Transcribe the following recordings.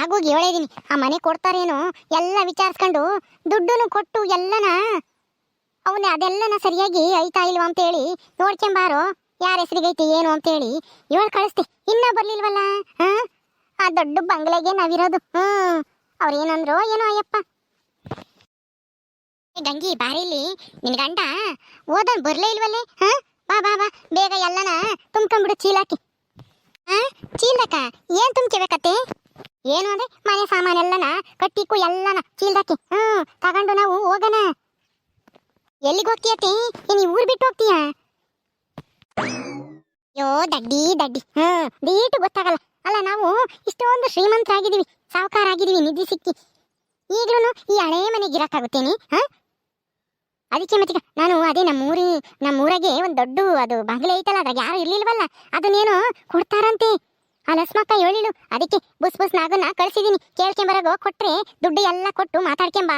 ಆಗೋಗಿ ಹೇಳಿದೀನಿ. ಆ ಮನೆ ಕೊಡ್ತಾರೇನೋ ಎಲ್ಲ ವಿಚಾರಿಸ್ಕೊಂಡು ದುಡ್ಡನ್ನು ಕೊಟ್ಟು ಎಲ್ಲನ ಅವನ ಅದೆಲ್ಲನ ಸರಿಯಾಗಿ ಐತಾ ಇಲ್ವಾ ಅಂತೇಳಿ ನೋಡ್ಕೊಂಬಾರೋ ಯಾರ ಹೆಸರಿಗೈತಿ ಏನು ಅಂತೇಳಿ ಇವಳು ಕಳಿಸ್ತಿ. ಇನ್ನ ಬರ್ಲಿಲ್ವಲ್ಲ? ಹಾ ಆ ದೊಡ್ಡ ಬಂಗ್ಲೆಗೆ ನಾವಿರೋದು. ಹ್ಮ್. ಅವ್ರೇನಂದ್ರು, ಏನೋ ಅಯ್ಯಪ್ಪ. ಗಂಗಿ ಬಾರಿಲಿ ನಿನ್ ಗಂಡ ಓದನ್ ಬರ್ಲೇ ಇಲ್ವಲ್ಲೇ? ಹಾ? ಬಾ ಬಾ ಬಾ. ಬೇಗ ಎಲ್ಲನ ತುಂಬ್ಕೊಂಡ್ಬಿಡು ಚೀಲಾಕಿ ಹಾ ಚೀಲಕ ಏನ್ ತುಂಬ್ಕೋಬೇಕತ್ತೆ ಏನು ಅಂದ್ರೆ ಮನೆ ಸಾಮಾನೆಲ್ಲನ ಕಟ್ಟಿಕ್ಕು ಎಲ್ಲನ ಚೀಲ್ದಾಕಿ ಹ್ಮ್, ತಗೊಂಡು ನಾವು ಹೋಗೋಣ. ಎಲ್ಲಿಗೆ ಹೋಗ್ತೀಯತಿ ನೀ ಊರ್ ಬಿಟ್ಟು ಹೋಗ್ತೀಯಾ? ಅಯ್ಯೋ ದಡ್ಡಿ ದಡ್ಡಿ. ಹ್ಮ್, ದೀಟು ಗೊತ್ತಾಗಲ್ಲ. ಅಲ್ಲ, ನಾವು ಇಷ್ಟೊಂದು ಶ್ರೀಮಂತರಾಗಿದ್ದೀವಿ ಸಾವುಕಾರ ಆಗಿದ್ದೀವಿ ನಿಧಿ ಸಿಕ್ಕಿ. ಈಗಲೂ ಈ ಹಳೆ ಮನೆಗೆ ಇರಕ್ಕಾಗುತ್ತೇನೆ, ಹಾ? ಅದಕ್ಕೆ ಮತ್ತೆ ನಾನು ಅದೇ ನಮ್ಮೂರಿ, ನಮ್ಮೂರಾಗೆ ಒಂದು ದೊಡ್ಡ ಅದು ಬಂಗ್ಲೆ ಐತಲ್ಲ, ಅದ್ರಾಗ ಯಾರು ಇರ್ಲಿಲ್ವಲ್ಲ, ಅದನ್ನೇನು ಕೊಡ್ತಾರಂತೆ. ಆ ಲಸ್ಮಕ್ಕ ಹೇಳಿಳು ಅದಕ್ಕೆ ಬುಸ್ ಬುಸ್ ನಾಗನ್ನ ಕಳ್ಸಿದೀನಿ. ಕೇಳ್ಕೊಂಬರಾಗೋ, ಕೊಟ್ರೆ ದುಡ್ಡು ಎಲ್ಲ ಕೊಟ್ಟು ಮಾತಾಡ್ಕೊಂಬ.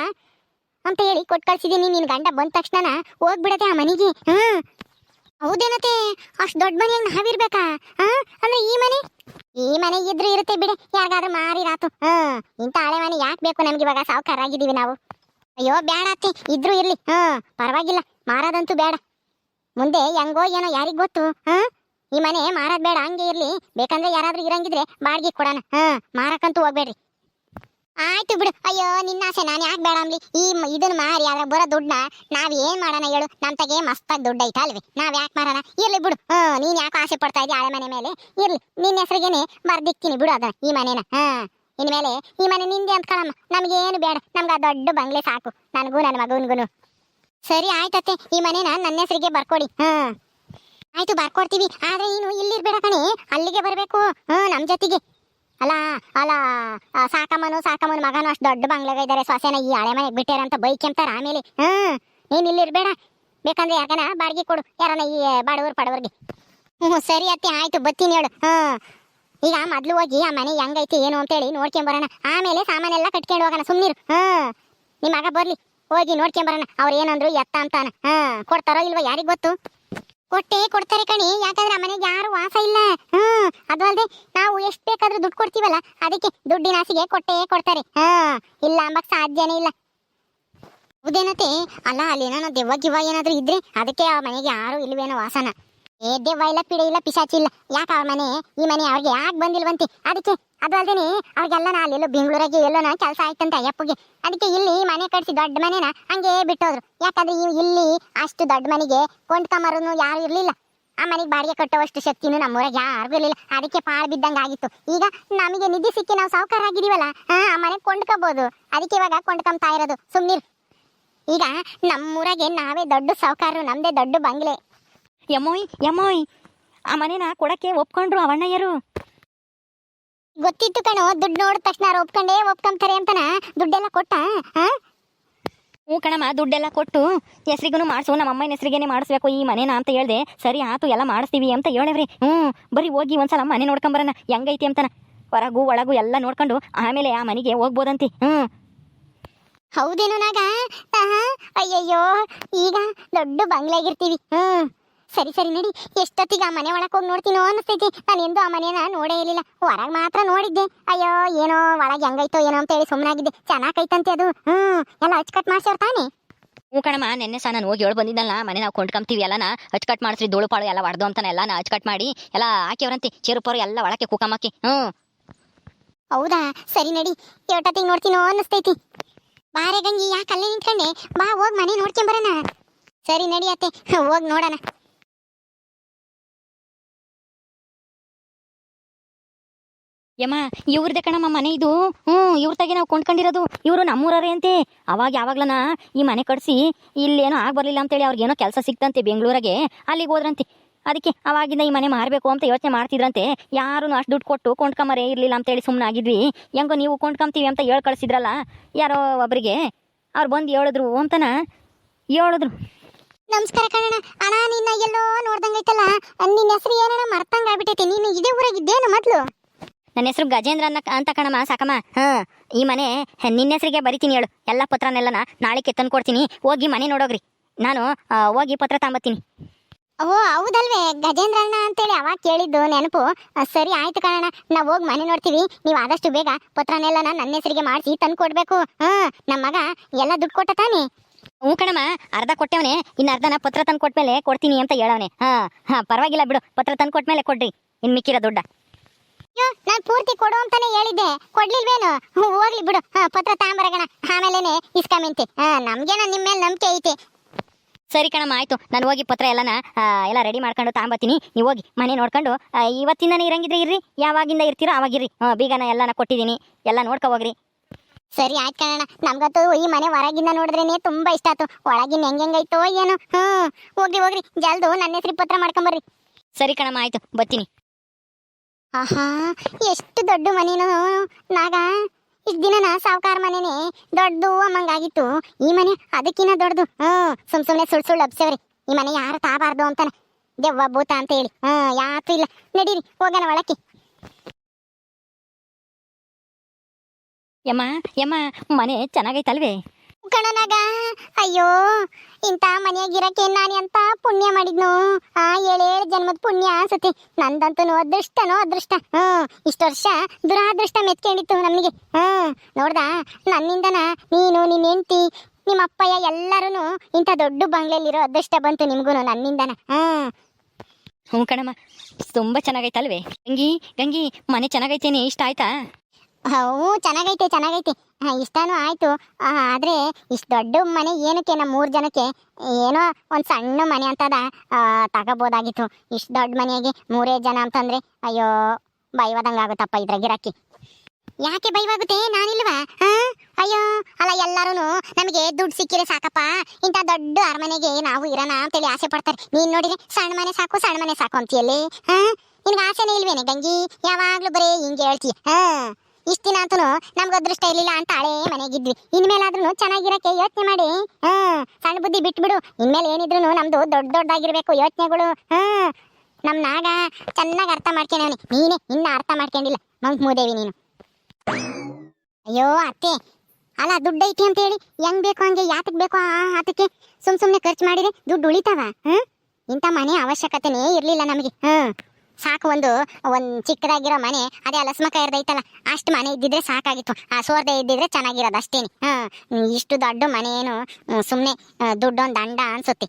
ಅಂತ ಹೇಳಿ ಕೊಟ್ಟು ಕಳ್ಸಿದೀನಿ, ನಿನ್ ಗಂಡ ಬಂದ ತಕ್ಷಣ ಹೋಗ್ಬಿಡತ್ತೆ ಆ ಮನೆಗೆ. ಹಾ. ಹೌದೇನತೆ ಅಷ್ಟ್ ದೊಡ್ಡ ಮನೆಯಾಗ ನಾವಿರ್ಬೇಕಾ? ಹಾ? ಅಂದ್ರೆ ಈ ಮನೆ? ಈ ಮನೆ ಇದ್ರು ಇರುತ್ತೆ ಬಿಡೆ. ಯಾರಿಗಾದ್ರೂ ಮಾರಿರಾತು ಹಾ. ಇಂಥ ಹಳೆ ಮನೆ ಯಾಕೆ ಬೇಕು ನಮ್ಗೆ ಇವಾಗ? ಸಾವುಕಾರ ಆಗಿದ್ದೀವಿ ನಾವು. ಅಯ್ಯೋ ಬೇಡ ಅತ್ತೆ. ಇದ್ರು ಇರ್ಲಿ. ಹಾ. ಪರವಾಗಿಲ್ಲ. ಮಾರೋದಂತೂ ಬೇಡ ಮುಂದೆ ಹೆಂಗೋ ಏನೋ ಯಾರಿಗ್ ಗೊತ್ತು? ಹಾ? ಈ ಮನೆ ಮಾರದ್ ಬೇಡ, ಹಂಗೆ ಇರ್ಲಿ. ಬೇಕಂದ್ರೆ ಯಾರಾದ್ರೂ ಇರಂಗಿದ್ರೆ ಬಾಡಿಗೆ ಕೊಡೋಣ. ಹಾ, ಮಾರಕ್ಕಂತೂ ಹೋಗ್ಬೇಡ್ರಿ. ಆಯ್ತು ಬಿಡು. ಅಯ್ಯೋ, ನಿನ್ನ ಆಸೆ ನಾನು ಯಾಕೆ ಬೇಡ ಅಂಬ್ಲಿ? ಈ ಇದನ್ನ ಮಾರಿ ಅದ್ರ ಬರೋ ದುಡ್ಡನ್ನ ನಾವ್ ಏನ್ ಮಾಡೋಣ ಹೇಳು? ನಮ್ ತಗೆ ಮಸ್ತಾಗಿ ದುಡ್ಡು ಐತಾ ಅಲ್ವಿ? ನಾವ್ ಯಾಕೆ ಮಾರೋಣ? ಇರ್ಲಿ ಬಿಡು. ಹ್ಮ್ ನೀನ್ ಯಾಕೆ ಆಸೆ ಪಡ್ತಾ ಇದೀಯ ಹಳೆ ಮನೆ ಮೇಲೆ? ಇರ್ಲಿ. ನಿನ್ನ ಹೆಸರಿಗೇನೆ ಬರ್ದಿಕ್ತೀನಿ ಬಿಡು ಅದನ್ನ, ಈ ಮನೇನ. ಹಾ, ಇನ್ಮೇಲೆ ಈ ಮನೆ ನಿಂದೆ ಅಂತ ಕಣಮ್ಮ. ನಮ್ಗೇನು ಬೇಡ. ನಮ್ಗೆ ಆ ದೊಡ್ಡ ಬಂಗ್ಲೆ ಸಾಕು. ನನಗೂ ನನ್ನ ಮಗನ್ಗುನು. ಸರಿ, ಆಯ್ತತ್ತೆ. ಈ ಮನೆನ ನನ್ನ ಹೆಸರಿಗೆ ಬರ್ಕೊಡಿ. ಹಾ. ಆಯ್ತು, ಬರ್ಕೊಡ್ತೀವಿ. ಆದ್ರೆ ನೀನು ಇಲ್ಲಿರ್ಬೇಡ ಕಣಿ. ಅಲ್ಲಿಗೆ ಬರಬೇಕು. ಹ್ಮ್, ನಮ್ ಜೊತೆಗೆ. ಅಲ್ಲ ಅಲ್ಲ ಸಾಕಮ್ಮನು, ಸಾಕಮ್ಮನ ಮಗನು ಅಷ್ಟು ದೊಡ್ಡ ಬಂಗ್ಲಾಗ ಇದ್ದಾರೆ ಸೊಸೆನ ಈ ಹಳೆ ಮನೆಗೆ ಬಿಟ್ಟಾರ ಅಂತ ಬೈಕೆಂತಾರ ಆಮೇಲೆ. ಹ್ಮ್, ನೀನ್ ಇಲ್ಲಿರ್ಬೇಡ. ಬೇಕಂದ್ರೆ ಯಾಕನ ಬಾಡಿಗೆ ಕೊಡು. ಯಾರನ್ನ ಈ ಬಡವ್ರು ಪಡವ್ರಿಗೆ. ಹ್ಞೂ ಸರಿ ಅತ್ತೆ, ಆಯ್ತು ಬತ್ತೀನಿ ಹೇಳು. ಹ್ಮ್. ಈಗ ಮೊದ್ಲು ಹೋಗಿ ಆ ಮನೆ ಹೆಂಗೈತಿ, ಏನು ಅಂತೇಳಿ ನೋಡ್ಕೊಂಬರೋಣ ಆಮೇಲೆ ಸಾಮಾನೆಲ್ಲ ಕಟ್ಕೊಂಡು ಹೋಗೋಣ, ಸುಮ್ನಿರು. ಹ್ಮ್. ನಿಮ್ಮ ಮಗ ಬರ್ಲಿ. ಹೋಗಿ ನೋಡ್ಕೊಂಬರೋಣ ಅವ್ರು ಏನಂದ್ರು ಎತ್ತ ಅಂತಾನ. ಹ್ಮ್, ಕೊಡ್ತಾರೋ ಇಲ್ವೋ, ಯಾರಿಗ್ ಗೊತ್ತು? ಕೊಟ್ಟೆ ಕೊಡ್ತಾರೆ ಕಣಿ. ಯಾಕಂದ್ರೆ ಮನೆಗೆ ಯಾರು ವಾಸ ಇಲ್ಲ. ಹ್ಮ್, ಅದು ಅಲ್ದೆ ನಾವು ಎಷ್ಟು ಬೇಕಾದ್ರೂ ದುಡ್ಡು ಕೊಡ್ತೀವಲ್ಲ, ಅದಕ್ಕೆ ದುಡ್ಡಿನ ಆಸೆಗೆ ಕೊಟ್ಟೆ ಕೊಡ್ತಾರೆ. ಹ ಇಲ್ಲ ಅಂಬಕ್ ಸಾಧ್ಯನೇ ಇಲ್ಲ. ಹೌದೇನತೆ ಅಲ್ಲ ಅಲ್ಲಿ ಏನೋ ದೆವ್ವ ಗಿವ್ವ ಏನಾದ್ರೂ ಇದ್ರೆ ಅದಕ್ಕೆ ಆ ಮನೆಗೆ ಯಾರು ಇಲ್ವೇನೋ ವಾಸನ. ಏ, ದೆವ್ವ, ಇಲ್ಲ ಇಲ್ಲ ಪಿಶಾಚಿ, ಇಲ್ಲ. ಯಾಕೆ ಅವ್ರ ಮನೆ? ಈ ಮನೆ ಅವ್ರಿಗೆ ಯಾಕೆ ಬಂದಿಲ್ವಂತೆ? ಅದಕ್ಕೆ, ಅದು ಅಲ್ದೇನೆ ಅವ್ರಿಗೆಲ್ಲ ನಾ ಅಲ್ಲಿ ಬೆಂಗಳೂರಿಗೆ ಎಲ್ಲೋ ನಾ ಕೆಲಸ ಆಯ್ತಂತೆ ಅಯ್ಯಪ್ಪಗೆ. ಅದಕ್ಕೆ ಇಲ್ಲಿ ಮನೆ ಕಟ್ಸಿ ದೊಡ್ಡ ಮನೆನ ಹಂಗೆ ಬಿಟ್ಟೋದ್ರು. ಯಾಕಂದ್ರೆ ಇಲ್ಲಿ ಅಷ್ಟು ದೊಡ್ಡ ಮನೆಗೆ ಕೊಂಡ್ಕೊಂಬರೋನು ಯಾರು ಇರ್ಲಿಲ್ಲ. ಆ ಮನೆಗೆ ಬಾಡಿಗೆ ಕಟ್ಟುವಷ್ಟು ಶಕ್ತಿನೂ ನಮ್ಮೂರಾಗ ಯಾರಿಗೂ ಇರ್ಲಿಲ್ಲ. ಅದಕ್ಕೆ ಪಾಳು ಬಿದ್ದಂಗೆ ಆಗಿತ್ತು ಈಗ ನಮಗೆ ನಿಧಿ ಸಿಕ್ಕಿ ನಾವು ಸಾವುಕಾರ ಆಗಿದೀವಲ್ಲ ಆ ಮನೆ ಕೊಂಡ್ಕೋಬೋದು. ಅದಕ್ಕೆ ಇವಾಗ ಕೊಂಡ್ಕೊಂತಾ ಇರೋದು. ಸುಮ್ಮನಿರು ಈಗ ನಮ್ಮೂರಾಗೆ ನಾವೇ ದೊಡ್ಡ ಸಾವುಕಾರರು, ನಮ್ದೇ ದೊಡ್ಡ ಬಂಗ್ಲೆ. ಯಮ್ಮೋಯ್ ಯಮ್ಮೋಯ್ ಆ ಮನೇನ ಕೊಡಕ್ಕೆ ಒಪ್ಕೊಂಡ್ರು ಅವಣ್ಣಯ್ಯರು. ಗೊತ್ತಿತ್ತು ಕಣೋ ದುಡ್ಡು ನೋಡಿದ ತಕ್ಷಣ ಅವ್ರು ಒಪ್ಕೊಂಡೇ ಒಪ್ಕೊಂತಾರೆ ಅಂತನ? ದುಡ್ಡೆಲ್ಲ ಕೊಟ್ಟ ಹಾ ಹ್ಞೂ ಕಣಮ್ಮ ದುಡ್ಡೆಲ್ಲ ಕೊಟ್ಟು ಹೆಸರಿಗೂ ಮಾಡಿಸು ನಮ್ಮ ಅಮ್ಮನ ಹೆಸ್ರಿಗೇನೆ ಮಾಡಿಸ್ಬೇಕು ಈ ಮನೇನ ಅಂತ ಹೇಳ್ದೆ. ಸರಿ ಆತು ಎಲ್ಲ ಮಾಡಿಸ್ತೀವಿ ಅಂತ ಹೇಳವ್ರಿ. ಹ್ಞೂ ಬರೀ ಹೋಗಿ ಒಂದ್ಸಲ ಮನೆ ನೋಡ್ಕೊಂಬರಣ ಹೆಂಗೈತಿ ಅಂತನ? ಹೊರಗು ಒಳಗು ಎಲ್ಲ ನೋಡ್ಕೊಂಡು ಆಮೇಲೆ ಆ ಮನೆಗೆ ಹೋಗ್ಬೋದಂತಿ. ಹ್ಞೂ. ಹೌದೇನು ನಾಗ? ಅಯ್ಯಯ್ಯೋ ಈಗ ದೊಡ್ಡ ಬಂಗ್ಲಾಗಿರ್ತೀವಿ. ಹ್ಮ್ ಸರಿ ಸರಿ ನಡಿ. ಎಷ್ಟೊತ್ತಿಗೆ ಆ ಮನೆ ಒಳಗೆ ಹೋಗಿ ನೋಡ್ತೀನೋ ಅನಿಸ್ತೈತಿ. ನಾನು ಎಂದು ಆ ಮನೇನ ನೋಡೇ ಇರಲಿಲ್ಲ. ಹೊರಗೆ ಮಾತ್ರ ನೋಡಿದ್ದೆ. ಅಯ್ಯೋ ಏನೋ ಒಳಗೆ ಹೆಂಗೈತೋ ಏನೋ ಅಂತ ಹೇಳಿ ಸುಮ್ಮನಾಗಿದ್ದೆ ಚೆನ್ನಾಗೈತಂತೆ ಅದು. ಹ್ಮ್ ಎಲ್ಲ ಅಚ್ಚುಕಟ್ಟು ಮಾಡ್ಸೋರ್ ತಾನೇ? ಹ್ಞೂ ಕಣಮ್ಮ ನೆನ್ನೆ ಸಹ ನಾನು ಹೋಗಿ ಹೇಳಿ ಬಂದಿದ್ದಲ್ಲ. ಮನೆ ನಾವು ಕೊಂಡ್ಕೊಂತೀವಿ ಎಲ್ಲನ. ಅಚ್ಕಟ್ ಮಾಡಿಸ್ರಿ ಧೂಳು ಪಾಳು ಎಲ್ಲ ಹೊಡೆದು ಅಂತಾನೆ ಎಲ್ಲ ಅಚ್ಕಟ್ ಮಾಡಿ ಎಲ್ಲ ಹಾಕಿವ್ರಂತಿ ಚೆರುಪರು ಎಲ್ಲ ಒಳಕ್ಕೆ ಕುಕಮಕ್ಕಿ ಹ್ಞೂ. ಹೌದಾ? ಸರಿ ನಡಿ. ಎಷ್ಟೊತ್ತಿಗೆ ನೋಡ್ತೀನೋ ಅನ್ನಿಸ್ತೈತಿ ಬಾರೆ ಗಂಗಿ ಯಾಕೆ ಅಲ್ಲೇ ನಿಂತ್ಕೊಂಡೆ? ಬಾ ಹೋಗಿ ಮನೆ ನೋಡ್ಕೊಂಬರೋಣ ಸರಿ ನಡಿ ಅತ್ತೆ. ಹೋಗಿ ನೋಡೋಣ. ಯಮ್ಮ, ಇವ್ರದೇ ಕಣಮ್ಮ ಮನೆ ಇದು. ಹ್ಞೂ ಇವ್ರ ತಾಗಿ ನಾವು ಕೊಂಡ್ಕೊಂಡಿರೋದು. ಇವರು ನಮ್ಮೂರರೇ ಅಂತೆ. ಅವಾಗ ಯಾವಾಗ್ಲನ ಈ ಮನೆ ಕಟ್ಸಿ ಇಲ್ಲೇನೋ ಆಗ ಬರ್ಲಿಲ್ಲ ಅಂತೇಳಿ ಅವ್ರಿಗೇನೋ ಕೆಲಸ ಸಿಕ್ತಂತೆ ಬೆಂಗಳೂರಾಗೆ. ಅಲ್ಲಿಗೆ ಹೋದ್ರಂತೆ. ಅದಕ್ಕೆ ಅವಾಗಿಂದ ಈ ಮನೆ ಮಾರಬೇಕು ಅಂತ ಯೋಚನೆ ಮಾಡ್ತಿದ್ರಂತೆ. ಯಾರು ಅಷ್ಟು ದುಡ್ಡು ಕೊಟ್ಟು ಕೊಂಡ್ಕೊಂಬರೇ ಇರಲಿಲ್ಲ ಅಂತೇಳಿ ಸುಮ್ಮನೆ ಆಗಿದ್ವಿ. ಹೆಂಗೋ ನೀವು ಕೊಂಡ್ಕೊಂತೀವಿ ಅಂತ ಹೇಳಿ ಕಳಿಸಿದ್ರಲ್ಲ, ಯಾರೋ ಒಬ್ಬರಿಗೆ ಅವ್ರು ಬಂದು ಹೇಳಿದ್ರು ಅಂತನ ಹೇಳಿದ್ರು. ನಮಸ್ಕಾರ ಕಣಣ್ಣ. ಅಣ್ಣ, ನಿನ್ನ ಎಲ್ಲೋ ನೋಡ್ದಂಗೈತಲ್ಲ ನಿನ್ನ ಹೆಸರು ಏನಣ್ಣ ಮರ್ತಂಗ ಆಗ್ಬಿಟ್ಟೈತೆ ನೀನು ಇದೇ ಊರಾಗಿದ್ದೇನು ಮೊದ್ಲು? ನನ್ನ ಹೆಸರು ಗಜೇಂದ್ರ ಅನ್ನ ಅಂತ ಕಣಮ್ಮ ಸಾಕಮ್ಮ. ಹಾಂ ಈ ಮನೆ ನಿನ್ನ ಹೆಸರಿಗೆ ಬರಿತೀನಿ ಹೇಳು. ಎಲ್ಲ ಪತ್ರನೆಲ್ಲನ ನಾಳೆಗೆ ತಂದು ಕೊಡ್ತೀನಿ. ಹೋಗಿ ಮನೆ ನೋಡೋಗ್ರಿ. ನಾನು ಹೋಗಿ ಪತ್ರ ತಗೊಂಬತ್ತೀನಿ ಓ ಹೌದಲ್ವೇ? ಗಜೇಂದ್ರ ಅಣ್ಣ ಅಂತೇಳಿ ಅವಾಗ ಕೇಳಿದ್ದು ನೆನಪು. ಸರಿ ಆಯ್ತು ಕಣಣ್ಣ. ನಾವು ಹೋಗಿ ಮನೆ ನೋಡ್ತೀವಿ. ನೀವು ಆದಷ್ಟು ಬೇಗ ಪತ್ರನೆಲ್ಲ ನನ್ನ ಹೆಸರಿಗೆ ಮಾಡಿಸಿ ತಂದು ಕೊಡ್ಬೇಕು. ಹಾ ನಮ್ಮ ಮಗ ಎಲ್ಲ ದುಡ್ಡು ಕೊಟ್ಟ ತಾನೆ? ಹ್ಞೂ ಕಣಮ್ಮ ಅರ್ಧ ಕೊಟ್ಟವನೆ. ಇನ್ನು ಅರ್ಧನ ಪತ್ರ ತಂದು ಕೊಟ್ಮೇಲೆ ಕೊಡ್ತೀನಿ ಅಂತ ಹೇಳವನೆ. ಹಾ ಹಾಂ ಪರವಾಗಿಲ್ಲ ಬಿಡು. ಪತ್ರ ತಂದು ಕೊಟ್ಮೇಲೆ ಕೊಡ್ರಿ. ಇನ್ನು ಮಿಕ್ಕಿರೋ ದುಡ್ಡ. ಅಯ್ಯೋ, ನಾನು ಪೂರ್ತಿ ಕೊಡು ಅಂತಾನೆ ಹೇಳಿದ್ದೆ. ಕೊಡ್ಲಿಲ್ವೇನು? ಹ್ಞೂ ಹೋಗ್ಲಿ ಬಿಡು. ಪತ್ರ ತಗೊಂಬರಗಣ ಆಮೇಲೆನೆ ಇಸ್ಕೊಂಬಿಂತಿ ನಮ್ಗೇನ ನಿಮ್ಮ ಮೇಲೆ ನಂಬಿಕೆ ಐತಿ. ಸರಿ ಕಣಮ್ಮ, ಆಯ್ತು. ನಾನು ಹೋಗಿ ಪತ್ರ ಎಲ್ಲನ ಎಲ್ಲ ರೆಡಿ ಮಾಡ್ಕೊಂಡು ತಗೊಂಬತ್ತೀನಿ. ನೀವು ಹೋಗಿ ಮನೆ ನೋಡ್ಕೊಂಡು ಇವತ್ತಿಂದನೇ ಇರಂಗಿದ್ರೆ ಇರ್ರಿ. ಯಾವಾಗಿಂದ ಇರ್ತೀರೋ ಅವಾಗಿರ್ರಿ. ಹ್ಞೂ ಬೀಗನ ಎಲ್ಲನ ಕೊಟ್ಟಿದ್ದೀನಿ. ಎಲ್ಲ ನೋಡ್ಕೊ ಹೋಗ್ರಿ. ಸರಿ ಆಯ್ತು ಕಣಣ್ಣ. ನಮ್ಗಂತೂ ಈ ಮನೆ ಹೊರಗಿಂದ ನೋಡಿದ್ರೇನೆ ತುಂಬಾ ಇಷ್ಟ ಆಯ್ತು ಒಳಗಿನ ಹೆಂಗೆಂಗೈತೋ ಏನೋ. ಹ್ಮ್, ಹೋಗ್ರಿ ಹೋಗ್ರಿ. ಜಲ್ದು ನನ್ನ ಹೆಸರು ಪತ್ರ ಮಾಡ್ಕೊಂಬರ್ರಿ ಸರಿ ಕಣಮ್ಮ, ಆಯ್ತು. ಬರ್ತೀನಿ. ಆಹಾ, ಎಷ್ಟು ದೊಡ್ಡ ಮನೇನು. ನಾಗ, ಇಷ್ಟ ದಿನನ ಸಾವುಕಾರ ಮನೆನೇ ದೊಡ್ಡದು ಅಮ್ಮಂಗಾಗಿತ್ತು. ಈ ಮನೆ ಅದಕ್ಕಿನ್ನ ದೊಡ್ಡದು. ಹ್ಮ್ ಸುಮ್ ಸುಮ್ಮನೆ ಸುಳ್ ಸುಳ್ಳು ಅಬ್ಸವ್ರಿ ಈ ಮನೆ ಯಾರು ತಾಬಾರ್ದು ಅಂತಾನೆ. ದೆವ್ವ ಭೂತ ಅಂತ ಹೇಳಿ. ಹ್ಞೂ ಯಾತು ಇಲ್ಲ. ನಡೀರಿ, ಹೋಗೋಣ ಒಳಕ್ಕೆ. ಯಮ್ಮ ಯಮ್ಮ, ಮನೆ ಚೆನ್ನಾಗೈತಲ್ವೇ? ಕಣನಾಗ ಅಯ್ಯೋ, ಇಂಥ ಮನೆಯಾಗಿರಕ್ಕೆ ನಾನು ಅಂತ ಪುಣ್ಯ ಮಾಡಿದ್ನು? ಆ, ಏಳೇಳು ಜನ್ಮದ ಪುಣ್ಯ ಅನ್ಸುತ್ತೆ. ನಂದಂತೂ ಅದೃಷ್ಟನೋ ಅದೃಷ್ಟ. ಹ್ಮ್ ಇಷ್ಟು ವರ್ಷ ದುರಾದೃಷ್ಟ ಮೆತ್ಕೊಂಡಿತ್ತು ನಮಗೆ ಹ್ಮ್ ನೋಡ್ದ? ನನ್ನಿಂದನ? ನೀನು ನಿನ್ನ ಹೆಂಡತಿ ನಿಮ್ಮ ಅಪ್ಪಯ್ಯ ಎಲ್ಲರೂ ಇಂಥ ದೊಡ್ಡ ಬಂಗ್ಲೆಯಲ್ಲಿರೋ ಅದೃಷ್ಟ ಬಂತು ನಿಮ್ಗೂ ನನ್ನಿಂದನ? ಹ್ಮ್ ಹ್ಞೂ ಕಣಮ್ಮ, ತುಂಬ ಚೆನ್ನಾಗೈತಲ್ವೇ? ಗಂಗಿ ಗಂಗಿ, ಮನೆ ಚೆನ್ನಾಗೈತೇನೆ, ಇಷ್ಟ ಆಯ್ತಾ? ಹ್ಞೂ, ಚೆನ್ನಾಗೈತೆ ಚೆನ್ನಾಗೈತೆ. ಇಷ್ಟನೂ ಆಯ್ತು. ಆದರೆ ಇಷ್ಟು ದೊಡ್ಡ ಮನೆ ಏನಕ್ಕೆ ನಮ್ಮ ಮೂರು ಜನಕ್ಕೆ? ಏನೋ ಒಂದು ಸಣ್ಣ ಮನೆ ಅಂತದ ತಗೋಬೋದಾಗಿತ್ತು. ಇಷ್ಟು ದೊಡ್ಡ ಮನೆಗೆ ಮೂರೇ ಜನ ಅಂತಂದ್ರೆ, ಅಯ್ಯೋ, ಬೈವಾದಂಗೆ ಆಗುತ್ತಪ್ಪ ಇದ್ರಾಗ ಗಿರಾಕಿ ಯಾಕೆ ಬೈವಾಗುತ್ತೆ? ನಾನಿಲ್ವಾ? ಅಯ್ಯೋ, ಅಲ್ಲ ಎಲ್ಲರೂ ನಮಗೆ ದುಡ್ಡು ಸಿಕ್ಕಿರೆ ಸಾಕಪ್ಪ. ಇಂಥ ದೊಡ್ಡ ಅರಮನೆಗೆ ನಾವು ಇರೋಣ ಅಂತೇಳಿ ಆಸೆ ಪಡ್ತಾರೆ. ನೀನು ನೋಡಿದ್ರೆ ಸಣ್ಣ ಮನೆ ಸಾಕು, ಸಣ್ಣ ಮನೆ ಸಾಕು ಅಂತೀಯಲ್ಲಿ? ಹಾ? ನಿನ್ಗೆ ಆಸೆನೇ ಇಲ್ವೇನೆ ಗಂಗಿ? ಯಾವಾಗಲೂ ಬರೀ ಹಿಂಗೆ ಹೇಳ್ತೀಯ. ಹಾ? ಇಷ್ಟ ದಿನ ಅಂತೂ ನಮ್ಗೆ ಅದೃಷ್ಟ ಇರ್ಲಿಲ್ಲ ಅಂತ ಹಳೇ ಮನೆಗಿದ್ವಿ. ಇನ್ಮೇಲಾದ್ರೂ ಚೆನ್ನಾಗಿರಕ್ಕೆ ಯೋಚನೆ ಮಾಡಿ. ಹಾ ಸಣ್ಣ ಬುದ್ಧಿ ಬಿಟ್ಬಿಡು. ಇನ್ಮೇಲೆ ಏನಿದ್ರು ನಮ್ದು ದೊಡ್ಡ ದೊಡ್ಡದಾಗಿರಬೇಕು ಯೋಚನೆಗಳು. ಹಾ ನಮ್ ನಾಗ ಚೆನ್ನಾಗಿ ಅರ್ಥ ಮಾಡ್ಕೊಂಡವನಿ. ನೀನೇ ಇನ್ನ ಅರ್ಥ ಮಾಡ್ಕೊಂಡಿಲ್ಲ. ಮೂದೇವಿ ನೀನು. ಅಯ್ಯೋ, ಅತ್ತೆ. ಅಲ್ಲ, ದುಡ್ಡು ಐತಿ ಅಂತ ಹೇಳಿ. ಹೆಂಗ್ ಬೇಕು ಹಂಗೆ, ಯಾತಕ್ ಬೇಕು ಆ ಆತಕ್ಕೆ? ಸುಮ್ ಸುಮ್ನೆ ಖರ್ಚು ಮಾಡಿದ್ರೆ ದುಡ್ಡು ಉಳಿತಾವ? ಹ್ಮ್, ಇಂಥ ಮನೆ ಅವಶ್ಯಕತೆನೇ ಇರ್ಲಿಲ್ಲ ನಮಗೆ. ಹ್ಮ್. ಸಾಕು ಒಂದು, ಒಂದ್ ಚಿಕ್ಕದಾಗಿರೋ ಮನೆ, ಅದೇ ಅಲಸ್ಮಕ ಇರ್ದೈತಲ್ಲ, ಅಷ್ಟು ಮನೆ ಇದ್ದಿದ್ರೆ ಸಾಕಾಗಿತ್ತು. ಆ, ಸೋರ್ದೆ ಇದ್ದಿದ್ರೆ ಚೆನ್ನಾಗಿರೋದು ಅಷ್ಟೇನೆ. ಹ್ಮ್, ಇಷ್ಟು ದೊಡ್ಡ ಮನೆ ಏನು ಸುಮ್ಮನೆ ದುಡ್ಡೊಂದ್ ದಂಡ ಅನ್ಸುತ್ತೆ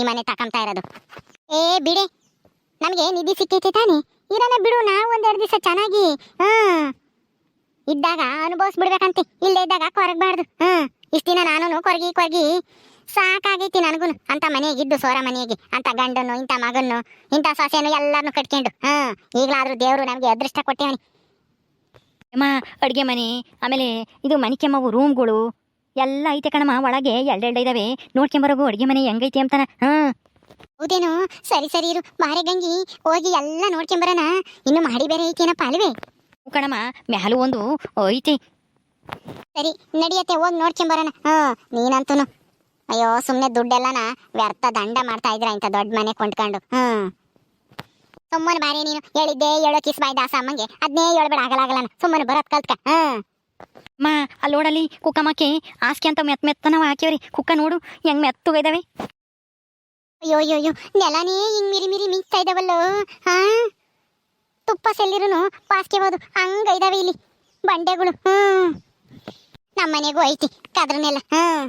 ಈ ಮನೆ ತಕೊಂತಾ ಇರೋದು. ಏ, ಬಿಡಿ. ನಮಗೆ ನಿಧಿ ಸಿಕ್ಕೈತೆ ತಾನೆ? ಇರೋಣ ಬಿಡು, ನಾವು ಒಂದೆರಡು ದಿವಸ ಚೆನ್ನಾಗಿ, ಹ್ಮ್. ಇದ್ದಾಗ ಅನುಭವಿಸ್ಬಿಡ್ಬೇಕಂತೆ. ಇಲ್ಲೇ ಇದ್ದಾಗ ಕೊರಗಬಾರ್ದು, ಹ್ಮ್. ಇಷ್ಟ ದಿನ ನಾನು ಕೊರಗಿ ಕೊರಗಿ ಸಾಕಾಗೈತಿ ನನಗೂ ಅಂತ ಮನೆಯಾಗಿದ್ದು ಸೋರ ಮನೆಗೆ ಅಂತ ಗಂಡನು ಇಂಥ ಮಗನ್ನು ಇಂಥ ಸೊಸೆನು ಎಲ್ಲರನ್ನು ಕಟ್ಕೊಂಡು. ಹಾಂ ಈಗಲಾದರೂ ದೇವರು ನಮಗೆ ಅದೃಷ್ಟ ಕೊಟ್ಟೇವನಿ. ಅಮ್ಮ ಅಡುಗೆ ಮನೆ ಆಮೇಲೆ ಇದು ಮನಿಕೆಮ್ಮವು ರೂಮ್ಗಳು ಎಲ್ಲ ಐತೆ ಕಣಮ್ಮ ಒಳಗೆ ಎರಡೆರಡು ಇದಾವೆ. ನೋಡ್ಕೊಂಬರೋಗು ಅಡುಗೆ ಮನೆ ಹೆಂಗೈತಿ ಅಂತಾನ. ಹಾಂ ಹೌದೇನು? ಸರಿ ಸರಿ ಇರು. ಬಾರೆ ಗಂಗಿ ಹೋಗಿ ಎಲ್ಲ ನೋಡ್ಕೊಂಬರೋಣ ಇನ್ನು ಮಾಡಿ ಬೇರೆ ಐತೇನಪ್ಪ ಅಲ್ವೇ? ಕಣಮ್ಮ ಮ್ಯಾಲು ಒಂದು ಐತಿ. ಸರಿ ನಡಿಯತ್ತೆ ಹೋಗಿ ನೋಡ್ಕೊಂಬರೋಣ ಹಾಂ ನೀನಂತೂನು. ಅಯ್ಯೋ ಸುಮ್ಮನೆ ದುಡ್ಡೆಲ್ಲನ ವ್ಯರ್ಥ ದಂಡ ಮಾಡ್ತಾ ಇದ್ರ ಇಂಥ ದೊಡ್ಡ ಮನೆ ಕೊಂಡ್ಕೊಂಡು? ಹ್ಮ್. ಸುಮ್ಮನೆ ಬಾರಿ ನೀನು. ಹೇಳಿದ್ದೆ ಹೇಳೋ ಕಿಸ್ ಬಾಯ್ ದಾಸ ಅಮ್ಮಂಗೆ. ಅದನ್ನೇ ಹೇಳ್ಬೇಡ ಆಗಲಾಗಲ್ಲ ಸುಮ್ಮನೆ ಬರತ್ ಕಲ್ತ್ಕ. ಹ್ಮ್. ಮಾ ಅಲ್ಲಿ ನೋಡಲ್ಲಿ ಕುಕ್ಕಮ್ಮಕ್ಕೆ ಹಾಸ್ಗೆ ಅಂತ ಮೆತ್ತ ಮೆತ್ತ ನಾವು ಹಾಕ್ಯವ್ರಿ. ಕುಕ್ಕ ನೋಡು ಹೆಂಗ್ ಮೆತ್ತಗಿದಾವೆ ಅಯ್ಯೋ ಅಯ್ಯೋ ಅಯ್ಯೋ ನೆಲನೇ ಹಿಂಗ್ ಮಿರಿ ಮಿರಿ ಮಿಂಚ್ತಾ ಇದಾವಲ್ಲೋ? ಹಾ? ತುಪ್ಪ ಸೆಲ್ಲಿರುನು? ಪಾಸ್ಕೆಬೋದು ಹಂಗ ಇದಾವೆ ಇಲ್ಲಿ ಬಂಡೆಗಳು. ಹ್ಮ್. ನಮ್ಮನೆಗೂ ಐತಿ ಕದ್ರನೆಲ್ಲ. ಹ್ಮ್.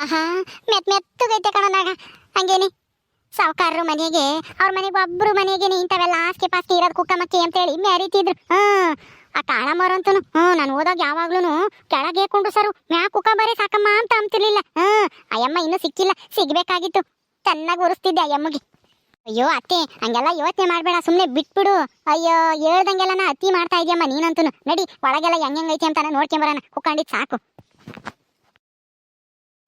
ಆಹಾ, ಮೆತ್ ಮೆತ್ತಗೈತೆ ಕಣದಾಗ ಹಂಗೇನೆ, ಸಾವುಕಾರರು ಮನೆಗೆ, ಅವ್ರ ಮನೆಗೆ ಒಬ್ರು ಮನೆಗೇನೆ ಇಂಥವೆಲ್ಲ ಆಸ್ಕೆ ಪಾಸ್ಕೆ ಇರೋದು ಕುಕ್ಕಮಕ್ಕಿ ಅಂತೇಳಿ ಮೆರಿತಿದ್ರು ಹ್ಮ್, ಆ ಕಾಳಮ್ಮರಂತನು ಹ್ಮ್, ನಾನು ಹೋದಾಗ ಯಾವಾಗ್ಲೂ ಕೆಳಗೆ ಕೊಂಡು ಸರು ಮ್ಯಾ ಕುಕ್ಕ ಬರೀ ಸಾಕಮ್ಮ ಅಂತ ಅಂತಿರ್ಲಿಲ್ಲ ಹ್ಮ್, ಅಯ್ಯಮ್ಮ ಇನ್ನೂ ಸಿಕ್ಕಿಲ್ಲ, ಸಿಗ್ಬೇಕಾಗಿತ್ತು. ಚೆನ್ನಾಗಿ ಉರಿಸ್ತಿದ್ದೆ ಅಯ್ಯಮ್ಮಗೆ. ಅಯ್ಯೋ ಅತ್ತೆ, ಹಂಗೆಲ್ಲ ಯೋಚನೆ ಮಾಡಬೇಡ ಸುಮ್ಮನೆ ಬಿಟ್ಬಿಡು. ಅಯ್ಯೋ ಹೇಳ್ದಂಗೆಲ್ಲನ ಅತಿ ಮಾಡ್ತಾ ಇದೆಯಮ್ಮ ನೀನಂತೂ ನಡಿ, ಒಳಗೆಲ್ಲ ಹೆಂಗ್ ಐತಿ ಅಂತ ನೋಡ್ಕೊಂಬರೋಣ ಕುಕ್ಕಂಡಿದ್ದು ಸಾಕು.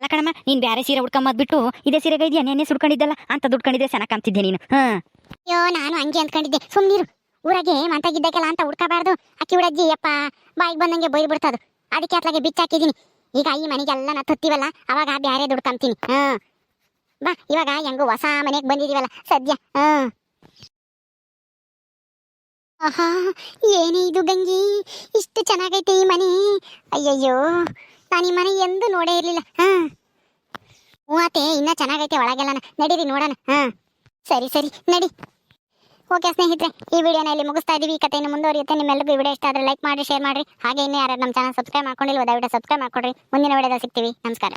ಅಲ್ಲ ಕಣಮ್ಮ, ನೀನ್ ಬ್ಯಾರೆ ಸೀರೆ ಉಡ್ಕೊಂಬದ್ಬಿಟ್ಟು ಇದೇ ಸೀರೆಗೆ ಇದೆಯಾ? ನೆನ್ನೆ ಸುಡ್ಕೊಂಡಿದ್ದಲ್ಲ? ಅಂತ ದುಡ್ಕೊಂಡಿದ್ದೆ ಚೆನ್ನಾಗಿ ಕಾಣ್ತಿದ್ದೆ ನೀನು. ಹಾಂ. ಅಯ್ಯೋ, ನಾನು ಹಂಗೆ ಅಂದ್ಕೊಂಡಿದ್ದೆ. ಸುಮ್ನಿರು ಊರಾಗೆ ಮಂತಾಗಿದ್ದಕ್ಕೆಲ್ಲ ಅಂತ ಹುಡ್ಕಬಾರ್ದು ಅಕ್ಕಿ ಹುಡಜ್ಜಿ ಅಪ್ಪ ಬಾಯಿಗೆ ಬಂದಂಗೆ ಬೈರ್ ಬಿಡ್ತದು. ಅದಕ್ಕೆ ಅತ್ಲಾಗೆ ಬಿಚ್ಚಾಕಿದ್ದೀನಿ ಈಗ ಈ ಮನೆಗೆಲ್ಲ ನಾ ತತ್ತಿವಲ್ಲ, ಅವಾಗ ಬ್ಯಾರೆ ದುಡ್ಕೊಂತೀನಿ ಹಾ. ಬಾ, ಇವಾಗ ಹೆಂಗೋ ಹೊಸ ಮನೆಗೆ ಬಂದಿದೀವಲ್ಲ, ಸದ್ಯ. ಹಾ. ಆಹಾ ಏನೇ ಇದು ಗಂಗಿ? ಇಷ್ಟು ಚೆನ್ನಾಗೈತೆ ಈ ಮನೆ. ಅಯ್ಯಯ್ಯೋ. ಈ ಮನೆ ಎಂದು ನೋಡೇ ಇರಲಿಲ್ಲ. ಹಾ. ಆತೆ ಇನ್ನ ಚೆನ್ನಾಗೈತೆ, ಒಳಗೆಲ್ಲನ. ನಡೀರಿ, ನೋಡೋಣ. ಹಾ. ಸರಿ ಸರಿ. ನಡಿ. ಓಕೆ ಸ್ನೇಹಿತರೆ, ಈ ವಿಡಿಯೋನ ಇಲ್ಲಿ ಮುಗಿಸ್ತಾ ಇದೀವಿ. ಈ ಕಥೆಯನ್ನು ಮುಂದುವರಿಯುತ್ತೆ. ನಿಮ್ಮೆಲ್ಲರಿಗೂ ವಿಡಿಯೋ ಇಷ್ಟ ಆದರೆ ಲೈಕ್ ಮಾಡಿ ಶೇರ್ ಮಾಡಿ ಹಾಗೆ ಇನ್ನೂ ಯಾರು ನಮ್ಮ ಚಾನಲ್ ಸಬ್ಸ್ಕ್ರೈಬ್ ಮಾಡ್ಕೊಂಡಿಲ್ವೋ, ದಯವಿಟ್ಟು ಸಬ್ಸ್ಕ್ರೈಬ್ ಮಾಡ್ಕೊಡ್ರಿ. ಮುಂದಿನ ವಿಡಿಯೋದಲ್ಲಿ ಸಿಗ್ತೀವಿ. ನಮಸ್ಕಾರ.